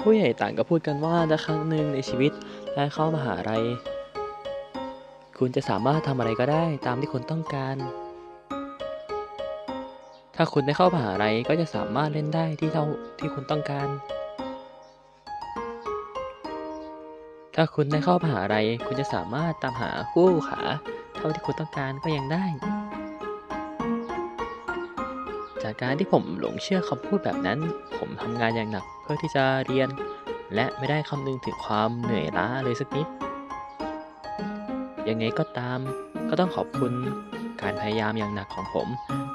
ผู้ใหญ่ต่างก็พูดกันว่าถ้าครั้งหนึ่งในชีวิตได้เข้ามหาลัยคุณจะสามารถทำอะไรก็ได้ตามที่คุณต้องการ ถ้าคุณได้เข้ามหาลัยก็จะสามารถเล่นได้ที่เท่าที่คุณต้องการ ถ้าคุณได้เข้ามหาลัยคุณจะสามารถตามหาคู่ขาเท่าที่คุณต้องการก็ยังได้ จากการที่ผมหลงเชื่อคำพูดแบบนั้น ผมทำงานอย่างหนักเพื่อที่จะเรียน และไม่ได้คำนึงถึงความเหนื่อยล้าเลยสักนิด ยังไงก็ตามก็ต้องขอบคุณการพยายามอย่างหนักของผม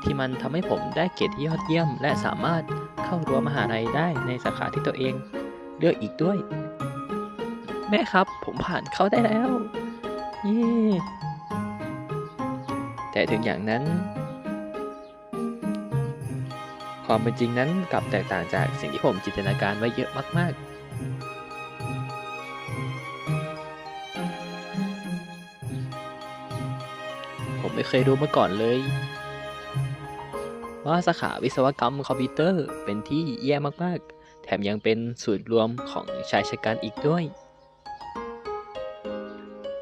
ที่มันทำให้ผมได้เกียรติยอดเยี่ยม และสามารถเข้ารั้วมหาลัยได้ในสาขาที่ตัวเองเลือกอีกด้วย แม่ครับผมผ่านเข้าได้แล้ว เย้แต่ถึงอย่างนั้น ความเป็นจริงนั้นกลับแตกต่างจากสิ่งที่ผมจินตนาการไว้เยอะมากๆผมไม่เคยรู้มาก่อนเลย ว่าสาขาวิศวกรรมคอมพิวเตอร์เป็นที่แย่มากๆ แถมยังเป็นศูนย์รวมของชายชะกันอีกด้วย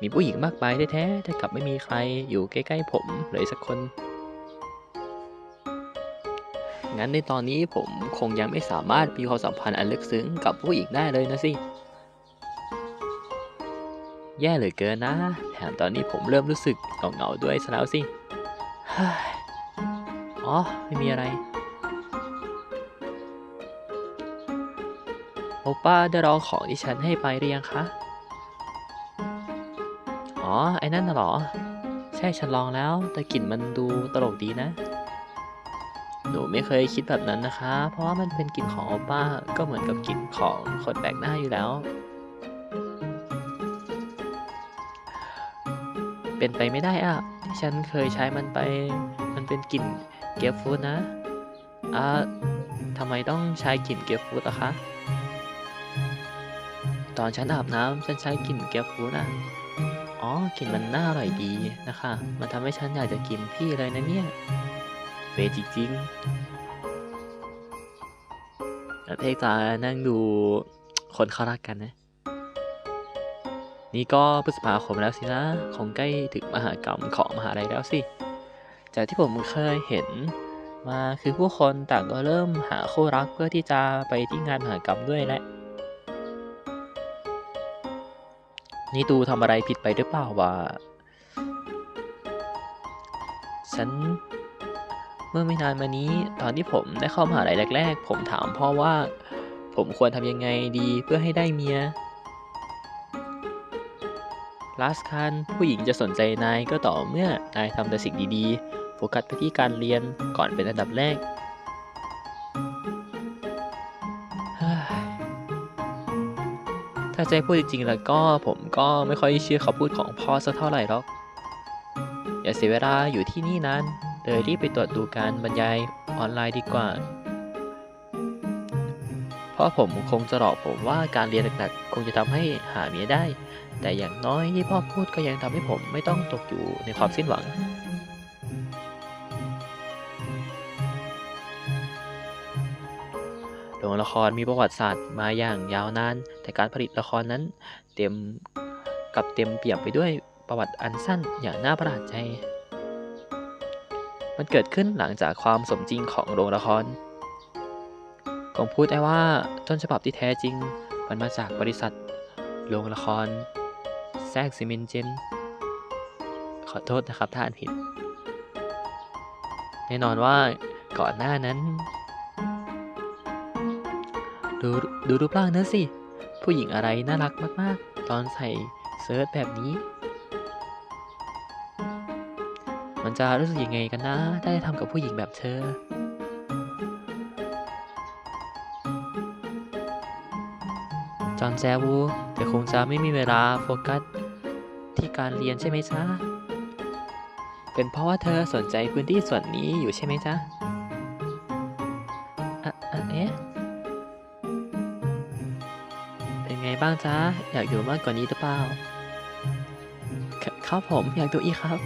มีผู้หญิงมากมายแท้ๆแต่กลับไม่มีใครอยู่ใกล้ๆผมเลยสักคน งั้นในตอนนี้ผมคงยังไม่สามารถมีความสัมพันธ์อันลึกซึ้งกับผู้หญิงได้เลยนะสิ แย่เหลือเกินนะ แถมตอนนี้ผมเริ่มรู้สึกเหงาๆด้วยซะแล้วสิอ๋อ ไม่มีอะไร โอป้าได้ลองของที่ฉันให้ไปหรือยังคะ อ๋อ ไอ้นั่นน่ะหรอ ใช่ฉันลองแล้ว แต่กลิ่นมันดูตลกดีนะ หนูไม่เคยคิดแบบนั้นนะคะ เพราะว่ามันเป็นกลิ่นของโอป้าก็เหมือนกับกลิ่นของคนแปลกหน้าอยู่แล้ว เป็นไปไม่ได้อะที่ฉันเคยใช้มันไป มันเป็นกลิ่นเกฟฟูดนะอ่าทำไมต้องใช้กลิ่นเกฟฟูดอะคะ ตอนฉันอาบน้ำฉันใช้กลิ่นเกฟฟูดอะอ๋อกลิ่นมันน่าอร่อยดีนะคะ มันทำให้ฉันอยากจะกินพี่เลยนะเนี่ย เวจริงๆแล้วเทกตานั่งดูคนเขารักกันนะ นี่ก็พฤษภาคมแล้วสินะ คงใกล้ถึงมหากรรมของมหาลัยแล้วสิ จากที่ผมเคยเห็นมาคือผู้คนต่างก็เริ่มหาคู่รักเพื่อที่จะไปที่งานมหากรรมด้วยแหละ นี่ตูทำอะไรผิดไปหรือเปล่าวะ ฉัน เมื่อไม่นานมานี้ตอนที่ผมได้เข้ามหาลัยแรก ๆ ผมถามพ่อว่า ผมควรทำยังไงดีเพื่อให้ได้เมียลาสคันผู้หญิงจะสนใจนายก็ต่อเมื่อนายทำแต่สิ่งดีๆโฟกัสไปที่การเรียนก่อนเป็นอันดับแรกถ้าใจะพูดจริงๆแล้วก็ผมก็ไม่ค่อยเชื่อคำพูดของพ่อสักเท่าไหร่หรอก อย่าเสียเวลาอยู่ที่นี่นาน เลยรีบไปตรวจดูการบรรยายออนไลน์ดีกว่า เพราะผมคงจะหลอกผมว่าการเรียนหนักๆ คงจะทำให้หาเมียได้ แต่อย่างน้อยที่พ่อพูดก็ยังทำให้ผมไม่ต้องตกอยู่ในความสิ้นหวังโรงละครมีประวัติศาสตร์มาอย่างยาวนาน แต่การผลิตละครนั้นเต็มกับเต็มเปี่ยมไปด้วยประวัติอันสั้นอย่างน่าประหลาดใจ มันเกิดขึ้นหลังจากความสมจริงของโรงละครคงพูดได้ว่าต้นฉบับที่แท้จริง มันมาจากบริษัท โรงละครแซกซิมินเจน ขอโทษนะครับถ้าอ่านผิด แน่นอนว่าก่อนหน้านั้น ดูดูรูปร่างนั้นสิ ผู้หญิงอะไรน่ารักมาก ๆ ตอนใส่เซิร์ชแบบนี้ มันจะรู้สึกยังไงกันนะ ได้ทำกับผู้หญิงแบบเธอ จอนแซวูแต่คงจะไม่มีเวลาโฟกัสที่การเรียนใช่ไหมจ๊ะ เป็นเพราะว่าเธอสนใจพื้นที่ส่วนนี้อยู่ใช่ไหมจ๊ะอะอะเอ๊ะเป็นไงบ้างจ๊ะ อยากอยู่มากกว่านี้หรือเปล่าคครับผมอยากดูอีกครับ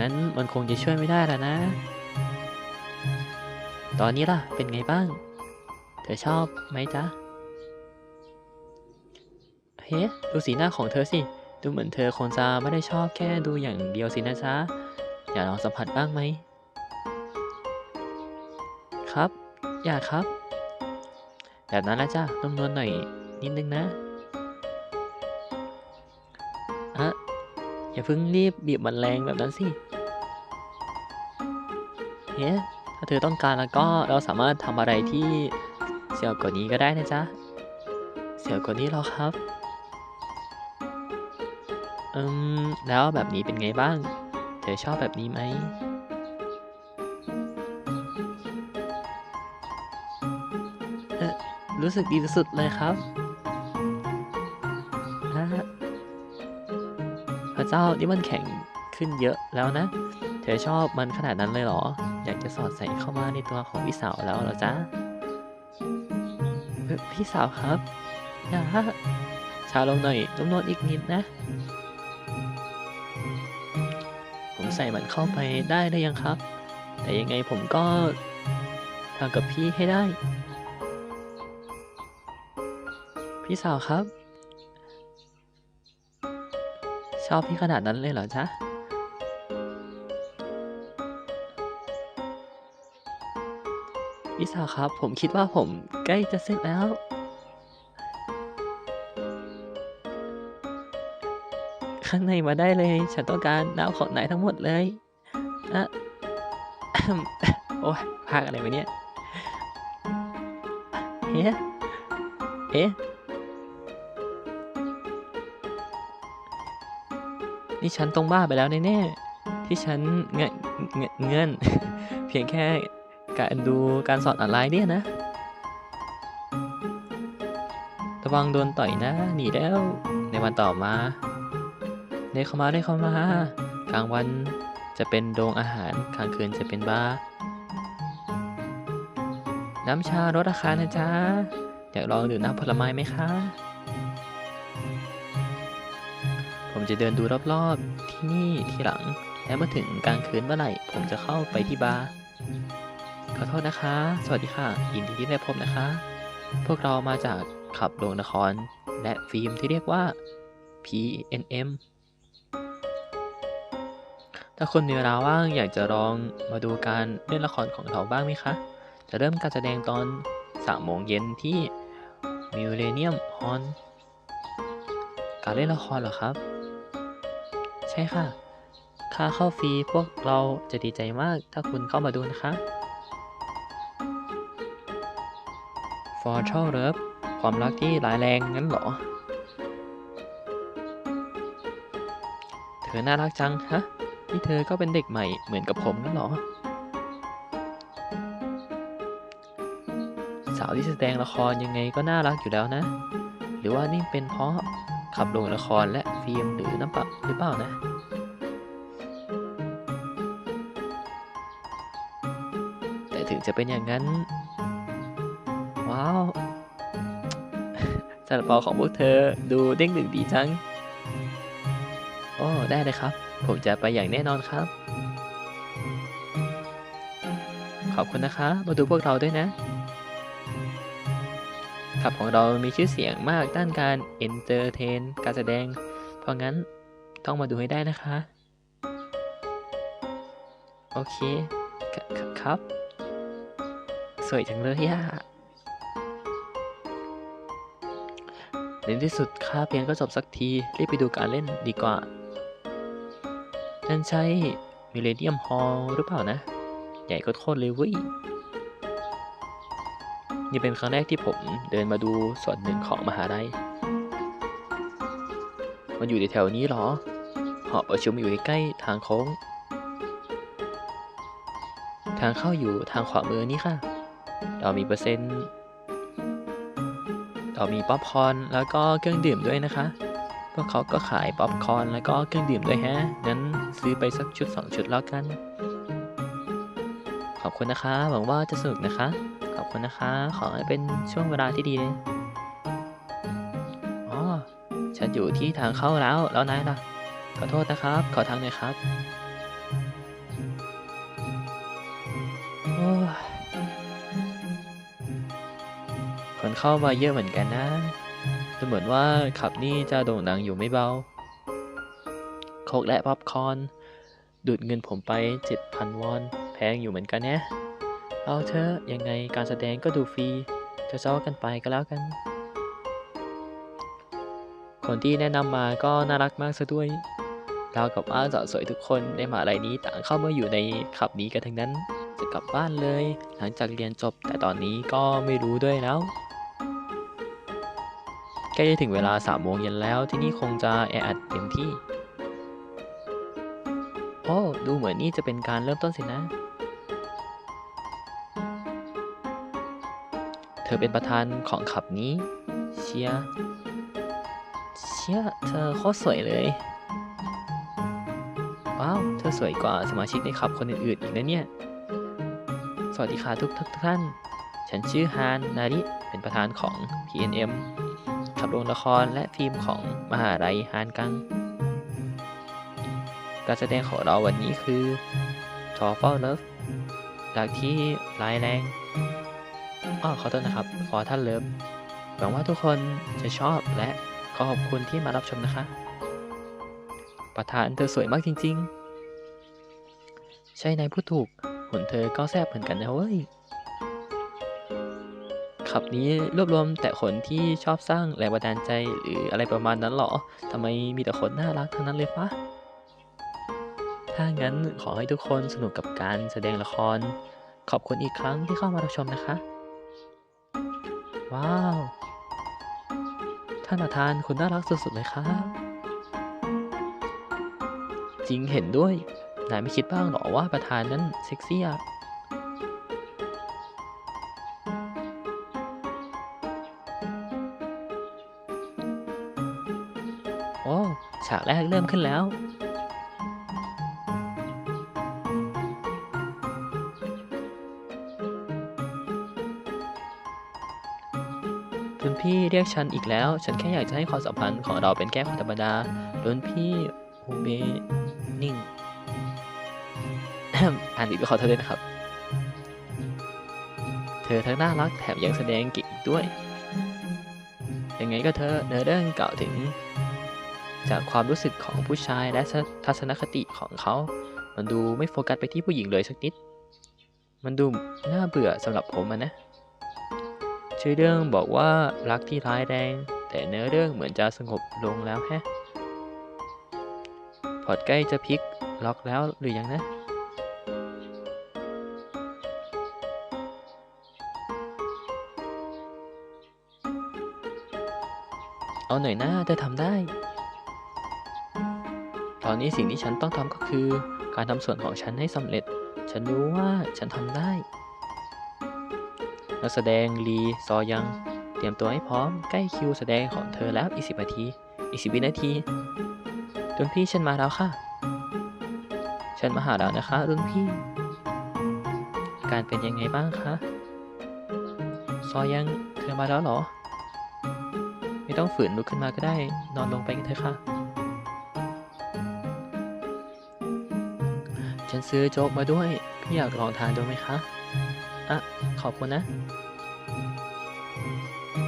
งั้นมันคงจะช่วยไม่ได้แล้วนะ ตอนนี้ล่ะ เป็นไงบ้าง เธอชอบไหมจ๊ะ เฮ้ดูสีหน้าของเธอสิ ดูเหมือนเธอคงจะไม่ได้ชอบแค่ดูอย่างเดียวสินะจ๊ะ อยากลองสัมผัสบ้างไหม ครับ อยากครับ แบบนั้นละจ้ะนุ่มนวลหน่อยนิดนึงนะอะอย่าเพิ่งรีบบีบมันแรงแบบนั้นสิ เฮ้ถ้าเธอต้องการแล้วก็เราสามารถทำอะไรที่เสียวกว่านี้ก็ได้นะจ๊ะ เสียวกว่านี้หรอครับอืมแล้วแบบนี้เป็นไงบ้าง เธอชอบแบบนี้ไหมเอ่อรู้สึกดีสุดๆเลยครับฮะพระเจ้านี่มันแข็งขึ้นเยอะแล้วนะ เธอชอบมันขนาดนั้นเลยเหรอ อยากจะสอดใส่เข้ามาในตัวของพี่สาวแล้วเหรอจ๊ะพี่สาวครับอย่าช้าลงหน่อยนุ่มนวลอีกนิดนะ ผมใส่มันเข้าไปได้ได้ยังครับ แต่ยังไงผมก็ทำกับพี่ให้ได้ พี่สาวครับ ชอบพี่ขนาดนั้นเลยเหรอจ๊ะ พี่สาวครับ ผมคิดว่าผมใกล้จะเสร็จแล้ว ข้างในมาได้เลย ฉันต้องการน้ำของนายทั้งหมดเลยอะโอ้ยพากอะไรวะเนี่ยเฮ้เอ๊ะนี่ฉันต้องบ้าไปแล้วแน่ๆที่ฉันเงนเงนเงินเพียงแค่ การดูการสอนออนไลน์เนี่ยนะ ระวังโดนต่อยนะ หนีแล้ว ในวันต่อมา ได้เข้ามาได้เข้ามากลางวันจะเป็นโรงอาหารกลางคืนจะเป็นบาร์น้ำชาลดราคานะจ๊ะ อยากลองดื่มน้ำผลไม้ไหมคะ ผมจะเดินดูรอบๆ ที่นี่ที่หลัง และเมื่อถึงกลางคืนเมื่อไหร่ ผมจะเข้าไปที่บาร์ ขอโทษนะคะ สวัสดีค่ะ ยินดีที่ได้พบนะคะ พวกเรามาจากขับโรงละคร และฟิล์มที่เรียกว่า PNM ถ้าคุณมีเวลาว่างอยากจะลองมาดูการเล่นละครของเราบ้างไหมคะ จะเริ่มการแสดงตอน3โมงเย็นที่ Millennium Hall การเล่นละครเหรอครับ ใช่ค่ะ ค่าเข้าฟรีพวกเราจะดีใจมากถ้าคุณเข้ามาดูนะคะ For t r u Love ความรักที่ร้ายแรงงั้นเหรอ เธอน่ารักจังฮะ นี่เธอก็เป็นเด็กใหม่เหมือนกับผมงั้นเหรอ สาวที่แสดงละครยังไงก็น่ารักอยู่แล้วนะ หรือว่านี่เป็นเพราะขับโรงละครและฟิล์มหรือน้ำปับหรือเปล่านะแต่ถึงจะเป็นอย่างนั้น ว้าวซาลาเปาของพวกเธอดูเด้งดึงดีจังโอ้ได้เลยครับ ผมจะไปอย่างแน่นอนครับ ขอบคุณนะคะ มาดูพวกเราด้วยนะขับของเรามีชื่อเสียงมากด้านการเอนเตอร์เทน การแสดง เพราะงั้นต้องมาดูให้ได้นะคะ โอเค ครับ สวยจังเลยย่า ในที่สุดค่าเพลงก็จบสักทีรีบไปดูการเล่นดีกว่า นั่นใช่มิเลเนียมฮอลหรือเปล่านะ ใหญ่ก็โคตรเลยเว้ยนี่เป็นครั้งแรกที่ผมเดินมาดูส่วนหนึ่งของมหาลัย มันอยู่ในแถวนี้เหรอ หอประชุมอยู่ใกล้ทางโค้ง ทางเข้าอยู่ทางขวามือนี่ค่ะ เรามีเปอร์เซ็นต์ เรามีป๊อปคอร์นแล้วก็เครื่องดื่มด้วยนะคะ พวกเขาก็ขายป๊อปคอร์นแล้วก็เครื่องดื่มด้วยฮะงั้นซื้อไปสักชุดสองชุดแล้วกัน ขอบคุณนะคะ หวังว่าจะสนุกนะคะ ขอบคุณนะคะ ขอให้เป็นช่วงเวลาที่ดีเลยอ๋อ ฉันอยู่ที่ทางเข้าแล้ว แล้วนายล่ะ ขอโทษนะครับ ขอทางหน่อยครับ เข้ามาเยอะเหมือนกันนะดูเหมือนว่าขับนี่จะโด่งดังอยู่ไม่เบา โคกและป๊อปคอน ดูดเงินผมไป 7,000 วอน แพงอยู่เหมือนกันนะ เอาเถอะยังไงการแสดงก็ดูฟรี จะเจ้ากันไปก็แล้วกัน คนที่แนะนำมาก็น่ารักมากซะด้วยราวกับว่าสาวสวยทุกคนในมหาลัยนี้ต่างเข้ามาอยู่ในขับนี้กันทั้งนั้น จะกลับบ้านเลย หลังจากเรียนจบแต่ตอนนี้ก็ไม่รู้ด้วยแล้ว ล้จะถึงเวลาสามโมงเย็นแล้วที่นี่คงจะแออัดเต็มที่ โอ้ ดูเหมือนนี่จะเป็นการเริ่มต้นสินะ เธอเป็นประธานของขับนี้ เชียเชียเธอโคตรสวยเลย ว้าว เธอสวยกว่าสมาชิกในขับคนอื่นๆอีกนะเนี่ย สวัสดีค่ะทุกทุกท่าน ฉันชื่อฮาน นาริ เป็นประธานของ PNM ขับโรงละครและฟิล์มของมหาลัยฮานกัง การแสดงของเราวันนี้คือทอฟ l ลเลิฟจากที่ร้ายแรงอ้อขอโทษนะครับฟอท่านเลิฟหวังว่าทุกคนจะชอบและขอขอบคุณที่มารับชมนะคะ ประธานเธอสวยมากจริง ๆ ใช่นายพูดถูกหุ่นเธอก็แซ่บเหมือนกันนะเว้ย ขับนี้รวบรวมแต่คนที่ชอบสร้างแรงบันดาลใจหรืออะไรประมาณนั้นหรอทำไมมีแต่คนน่ารักทั้งนั้นเลยฟะถ้างั้นขอให้ทุกคนสนุกกับการแสดงละคร ขอบคุณอีกครั้งที่เข้ามารับชมนะคะ ว้าว ท่านประธานคุณน่ารักสุดๆเลยครับ จริงเห็นด้วย นายไม่คิดบ้างหรอว่าประธานนั้นเซ็กซี่อะ โอ้ฉากแรกเริ่มขึ้นแล้ว รุ่นพี่เรียกฉันอีกแล้ว ฉันแค่อยากจะให้ความสัมพันธ์ของเราเป็นแค่คนธรรมดา รุ่นพี่ฮูเบนิ่งอ่านอีกก็ขอโทษด้วยนะครับ เธอทั้งน่ารักแถมยังแสดงเก่งด้วย ยังไงก็เธอเนื้อเรื่องกล่าวถึง จากความรู้สึกของผู้ชายและทัศนคติของเขา มันดูไม่โฟกัสไปที่ผู้หญิงเลยสักนิด มันดูน่าเบื่อสำหรับผมะนะ ชื่อเรื่องบอกว่ารักที่ร้ายแรง แต่เนื้อเรื่องเหมือนจะสงบลงแล้วแฮะ พอร์ตใกล้จะพลิกล็อกแล้วหรือยังนะเอาหน่อยนะเธอทำได้ อนนี้สิ่งที่ฉันต้องทำก็คือ การทำส่วนของฉันให้สำเร็จ ฉันรู้ว่าฉันทำได้ นักแสดงลีซอยัง เตรียมตัวให้พร้อมใกล้คิวแสดงของเธอแล้วอีกสิบนาที อีกสิบวินาทีรุ่นพี่ฉันมาแล้วค่ะ ฉันมาหาแล้วนะคะ รุ่นพี่ การเป็นยังไงบ้างคะซอยังเธอมาแล้วเหรอ ไม่ต้องฝืนลุกขึ้นมาก็ได้ นอนลงไปกันเถอะค่ะ ฉันซื้อโจ๊กมาด้วย พี่อยากลองทานดูไหมคะ อะ ขอบคุณนะ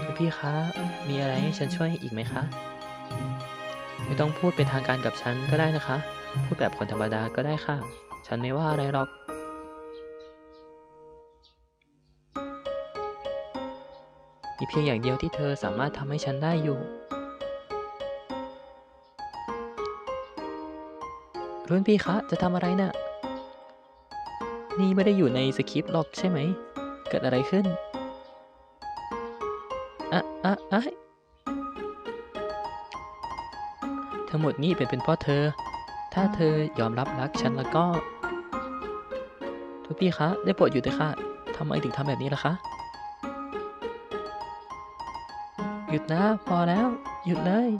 คุณพี่คะ มีอะไรให้ฉันช่วยอีกไหมคะ ไม่ต้องพูดเป็นทางการกับฉันก็ได้นะคะ พูดแบบคนธรรมดาก็ได้ค่ะ ฉันไม่ว่าอะไรหรอกมีเพียงอย่างเดียวที่เธอสามารถทำให้ฉันได้อยู่ รุ่นพี่คะ จะทำอะไรนะ่ะ นี่ไม่ได้อยู่ในสคริปต์หรอกใช่ไหม เกิดอะไรขึ้น อะอะอะทั้งหมดนี่เป็นเป็นเพราะเธอ ถ้าเธอยอมรับรักฉันแล้วก็ทุกพี่คะ ได้โปรดอยู่เถอะค่ะทำไมถึงทำแบบนี้ล่ะคะ หยุดนะ พอแล้ว หยุดเลย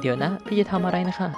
เดี๋ยวนะ พี่จะทำอะไรนะคะ